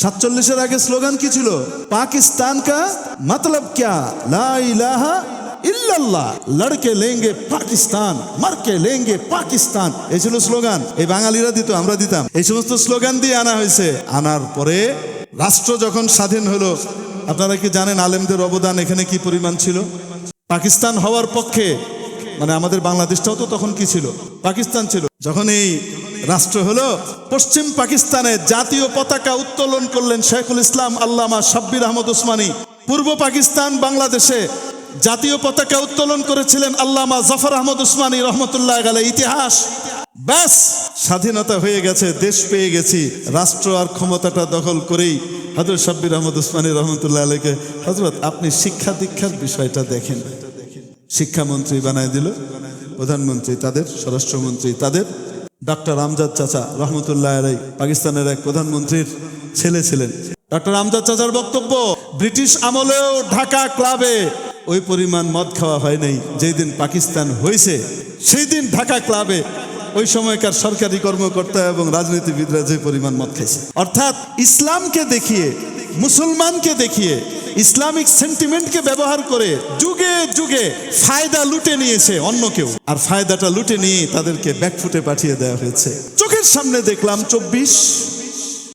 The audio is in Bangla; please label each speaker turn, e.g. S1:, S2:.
S1: সাতচল্লিশের আগে স্লোগান কি ছিল? পাকিস্তান কা মতলব ক্যা? লা ইলাহা ইল্লাল্লাহ। লড়কে লেঙ্গে পাকিস্তান, মারকে লেঙ্গে পাকিস্তান। এই ছিল স্লোগান। এই বাঙালিরা দিত, আমরা দিতাম। এই সমস্ত স্লোগান দিয়ে আনা হয়েছে। আনার পরে রাষ্ট্র যখন স্বাধীন হলো, আপনারা কি জানেন আলেমদের অবদান এখানে কি পরিমাণ ছিল? পাকিস্তান হওয়ার পক্ষে মানে আমাদের বাংলাদেশটাও তো তখন কি ছিল? পাকিস্তান ছিল। যখন এই রাষ্ট্র হলো পশ্চিম পাকিস্তানে জাতীয় পতাকা উত্তোলন করলেন শেখুল ইসলাম আল্লামা সাব্বির আহমদ উসমানী পূর্ব পাকিস্তান, বাংলাদেশে জাতীয় পতাকা উত্তোলন করেছিলেন আল্লামা জফর আহমদ উসমানী রহমতুল্লাহ গেলে ইতিহাস। ব্যাস, স্বাধীনতা হয়ে গেছে, দেশ পেয়ে গেছি, রাষ্ট্র আর ক্ষমতাটা দখল করেই। হজরত সাব্বির আহমদ উসমানী রহমতুল্লাহ আলীকে হজরত আপনি শিক্ষা দীক্ষার বিষয়টা দেখেন। শিক্ষামন্ত্রী বানায় দিল, প্রধানমন্ত্রী তাদের, স্বরাষ্ট্রমন্ত্রী তাদের। ডক্টর আমজাদ চাচা রহমতুল্লাহ আলাই পাকিস্তানের এক প্রধানমন্ত্রীর ছেলে ছিলেন। ডক্টর আমজাদ চাচার বক্তব্য, ব্রিটিশ আমলেও ঢাকা ক্লাবে ওই পরিমাণ মদ খাওয়া হয় নাই, যেই দিন পাকিস্তান হয়েছে সেই দিন ঢাকা ক্লাবে ওই সময়কার সরকারি কর্মকর্তা এবং রাজনীতিবিদরা যে পরিমাণ মদ খাইছে। অর্থাৎ ইসলামকে দেখিয়ে, মুসলমানকে দেখিয়ে ইসলামিক সেন্টিমেন্টকে ব্যবহার করে যুগে যুগে ফায়দা লুটে নিয়েছে অন্য কেউ। আর ফায়দাটা লুটে নিয়ে তাদেরকে ব্যাকফুটে পাঠিয়ে দেওয়া হয়েছে। চোখের সামনে দেখলাম চব্বিশ